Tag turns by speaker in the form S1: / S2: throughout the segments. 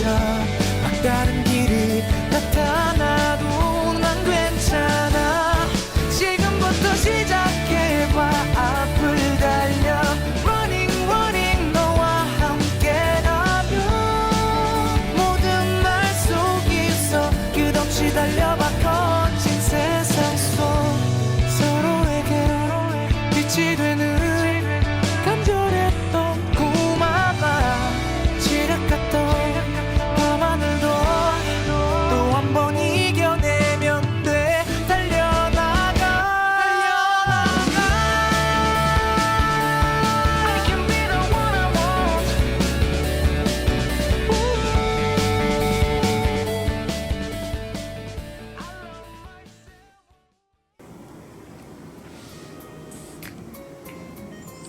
S1: 소리쳐 막다른 길이 나타나도 난 괜찮아. 지금부터 시작해봐. 앞을 달려. Running running 너와 함께라면 모든 날 속에서 끝없이 달려봐. 거친 세상 속 서로에게 빛이 되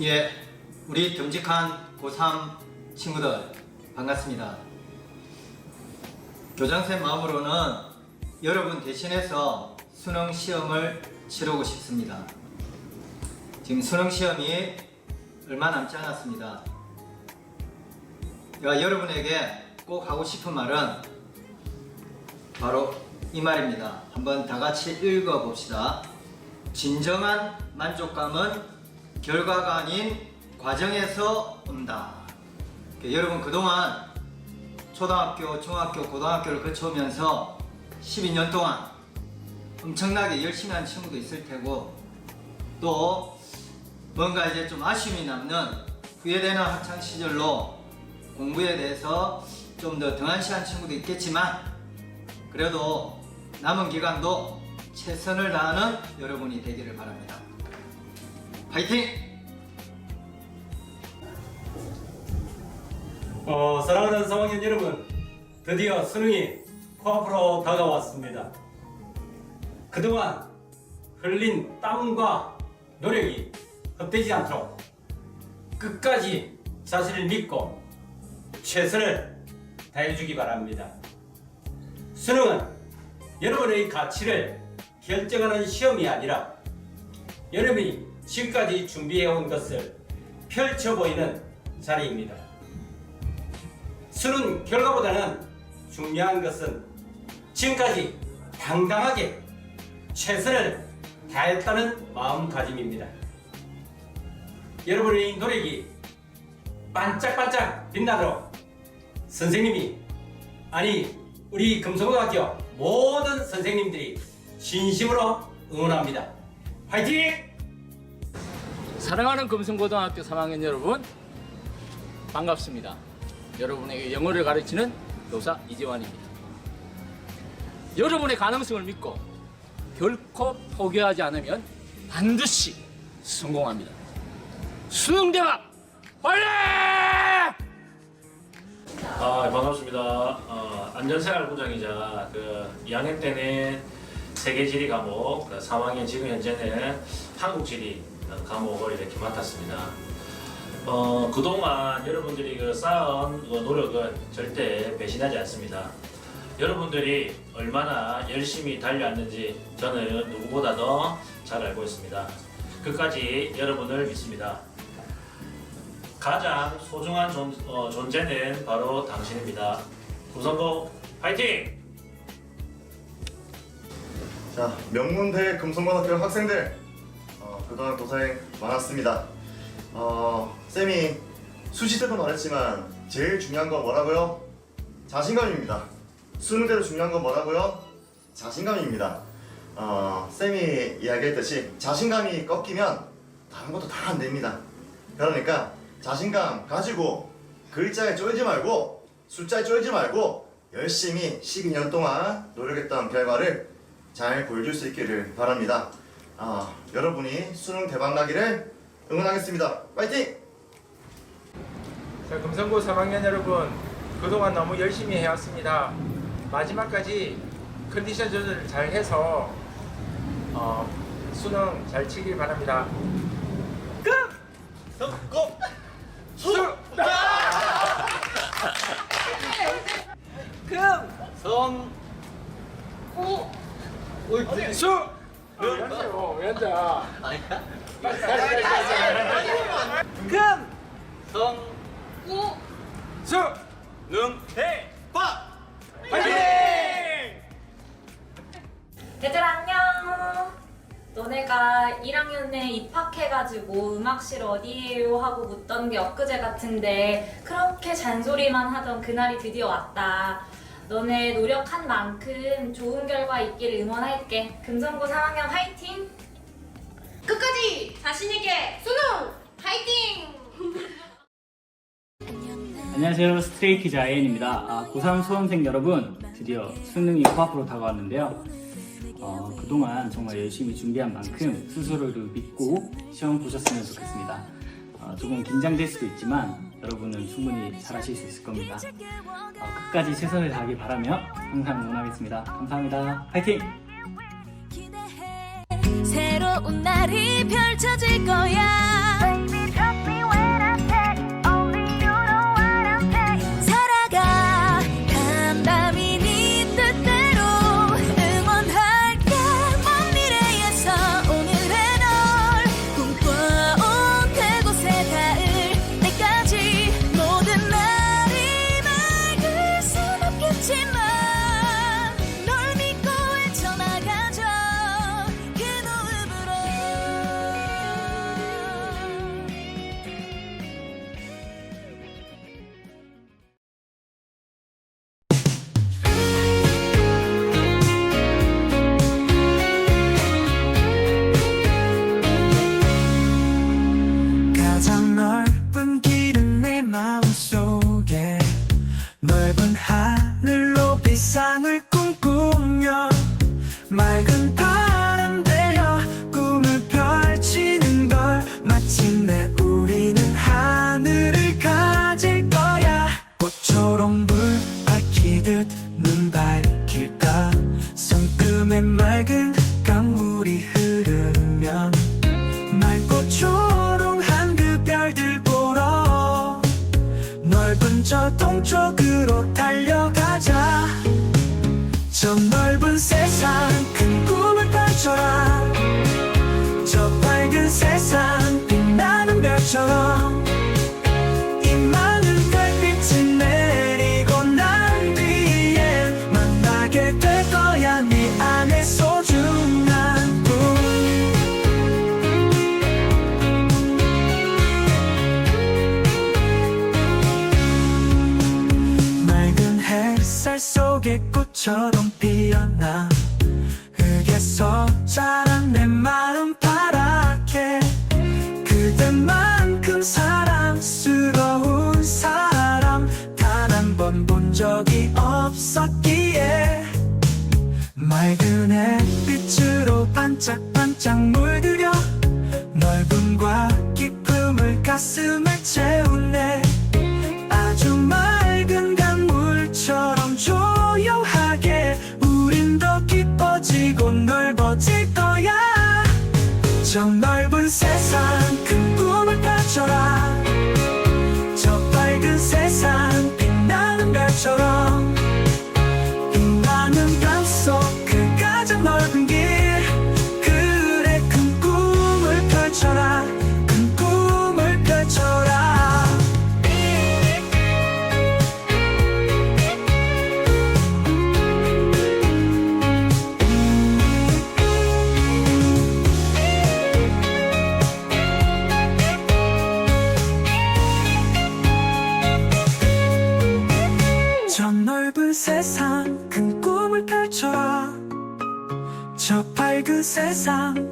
S2: 예, 우리 듬직한 고3 친구들 반갑습니다. 교장쌤 마음으로는 여러분 대신해서 수능 시험을 치르고 싶습니다. 지금 수능 시험이 얼마 남지 않았습니다. 제가 여러분에게 꼭 하고 싶은 말은 바로 이 말입니다. 한번 다 같이 읽어 봅시다. 진정한 만족감은 결과가 아닌 과정에서 온다. 그 여러분 그동안 초등학교, 중학교, 고등학교를 거쳐오면서 12년 동안 엄청나게 열심히 한 친구도 있을 테고 또 뭔가 이제 좀 아쉬움이 남는 후회되는 학창 시절로 공부에 대해서 좀 더 등한시한 친구도 있겠지만 그래도 남은 기간도 최선을 다하는 여러분이 되기를 바랍니다. 파이팅!
S3: 어, 사랑하는 3학년 여러분, 드디어 수능이 코앞으로 다가왔습니다. 그동안 흘린 땀과 노력이 헛되지 않도록 끝까지 자신을 믿고 최선을 다해주기 바랍니다. 수능은 여러분의 가치를 결정하는 시험이 아니라 여러분이 지금까지 준비해온 것을 펼쳐 보이는 자리입니다. 수능 결과보다는 중요한 것은 지금까지 당당하게 최선을 다했다는 마음가짐입니다. 여러분의 노력이 반짝반짝 빛나도록 선생님이 아니 우리 금성고등학교 모든 선생님들이 진심으로 응원합니다. 화이팅!
S4: 사랑하는 금성고등학교 3학년 여러분 반갑습니다. 여러분에게 영어를 가르치는 교사 이재환입니다. 여러분의 가능성을 믿고 결코 포기하지 않으면 반드시 성공합니다. 수능 대박 화이팅!
S5: 아, 반갑습니다. 어, 안전생활 부장이자 그 2학년 때는 세계지리 과목, 그 3학년 지금 현재는 한국지리 과목을 이렇게 맡았습니다. 어, 그동안 여러분들이 그 쌓은 그 노력은 절대 배신하지 않습니다. 여러분들이 얼마나 열심히 달려왔는지 저는 누구보다도 잘 알고 있습니다. 끝까지 여러분을 믿습니다. 가장 소중한 존, 어, 존재는 바로 당신입니다. 구성고 파이팅!
S6: 자, 명문대 금성고등학교 학생들 어, 그동안 고생 많았습니다. 어, 쌤이 수시 때도 말했지만 제일 중요한 건 뭐라고요? 자신감입니다. 수능 때도 중요한 건 뭐라고요? 자신감입니다. 어, 쌤이 이야기했듯이 자신감이 꺾이면 다른 것도 다 안 됩니다. 그러니까 자신감 가지고 글자에 쫄지 말고 숫자에 쫄지 말고 열심히 12년 동안 노력했던 결과를 잘 보여줄 수 있기를 바랍니다. 아, 여러분이 수능 대박 나기를 응원하겠습니다. 파이팅!
S7: 자, 금성고 3학년 여러분, 그동안 너무 열심히 해왔습니다. 마지막까지 컨디션 조절을 잘 해서 어, 수능 잘 치길 바랍니다. 금! 성공! 수! 금! 성! 수! 어, 왜 앉아? 금! 수! 능! 대! 박! 파이팅!
S8: 얘들아 안녕. 너네가 1학년에 입학해가지고 음악실 어디에요 하고 묻던 게 엊그제 같은데 그렇게 잔소리만 하던 그날이 드디어 왔다. 너네 노력한 만큼 좋은 결과 있기를 응원할게. 금성고 3학년 화이팅!
S9: 끝까지 자신있게 수능 파이팅!
S10: 안녕하세요. 스트레이키즈 아이엔입니다. 아, 고3 수험생 여러분, 드디어 수능이 코앞으로 다가왔는데요. 어, 그동안 정말 열심히 준비한 만큼 스스로를 믿고 시험 보셨으면 좋겠습니다. 어, 조금 긴장될 수도 있지만 여러분은 충분히 잘하실 수 있을 겁니다. 어, 끝까지 최선을 다하길 바라며 항상 응원하겠습니다. 감사합니다. 파이팅!
S9: 새로운 날이 펼쳐질 거야
S1: 밝히듯 눈 밝힐까? 성금의 맑은 강물이 흐르면 맑고 초롱한 그 별들 보러 넓은 저 동쪽으로 달려가자. 저 넓은 세상 큰 꿈을 펼쳐라 속에 꽃처럼 피어나 흙에서 자란 내 마음 파랗게 그대만큼 사랑스러운 사람 단 한 번 본 적이 없었기에 맑은 햇빛으로 반짝반짝 물들여 넓음과 기쁨을 가슴을 채우 펼쳐